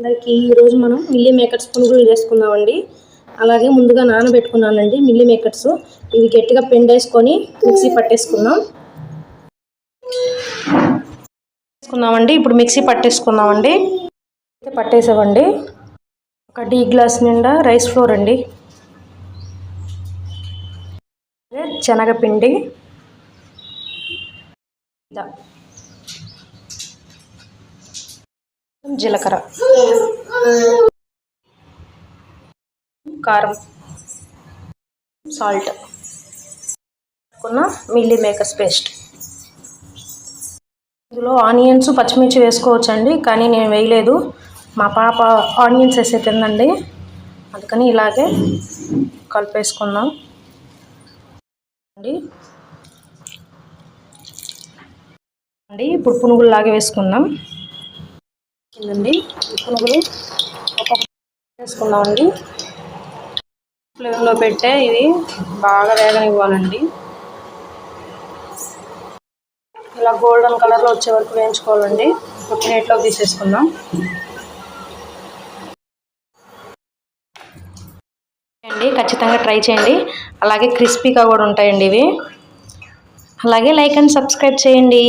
అందరికీ ఈరోజు మనం మిల్లీ మేకర్స్ పునుగులు చేసుకుందామండి. అలాగే ముందుగా నానబెట్టుకున్నానండి మిల్లీ మేకర్స్. ఇవి గట్టిగా పెండేసుకొని మిక్సీ పట్టేసుకుందాం. వేసుకుందామండి ఇప్పుడు మిక్సీ పట్టేసుకుందామండి. పట్టేసామండి. ఒక టీ గ్లాస్ నిండా రైస్ ఫ్లోర్ అండి. శనగపిండి. జీలకర్ర. కారం. సాల్ట్. కొన్న మిల్లీ మేకర్స్ పేస్ట్. ఇందులో ఆనియన్స్ పచ్చిమిర్చి వేసుకోవచ్చండి కానీ నేను వేయలేదు. మా పాప ఆనియన్స్ వేసే తిందండి. అందుకని ఇలాగే కలిపేసుకుందాం అండి. అండి ఇప్పుడు పునుగులు లాగే వేసుకుందాం. వచ్చిందండి. ఈ పునుగులు ఒక్కొక్క వేసుకుందామండి ఫ్లేమ్లో పెట్టే ఇది బాగా వేగనివ్వాలండి ఇలా గోల్డెన్ కలర్లో వచ్చే వరకు వేయించుకోవాలండి. ఇప్పుడు ప్లేట్లో తీసేసుకుందాం. అండి ఖచ్చితంగా ట్రై చేయండి. అలాగే క్రిస్పీగా కూడా ఉంటాయండి ఇవి. అలాగే లైక్ అండ్ సబ్స్క్రైబ్ చేయండి.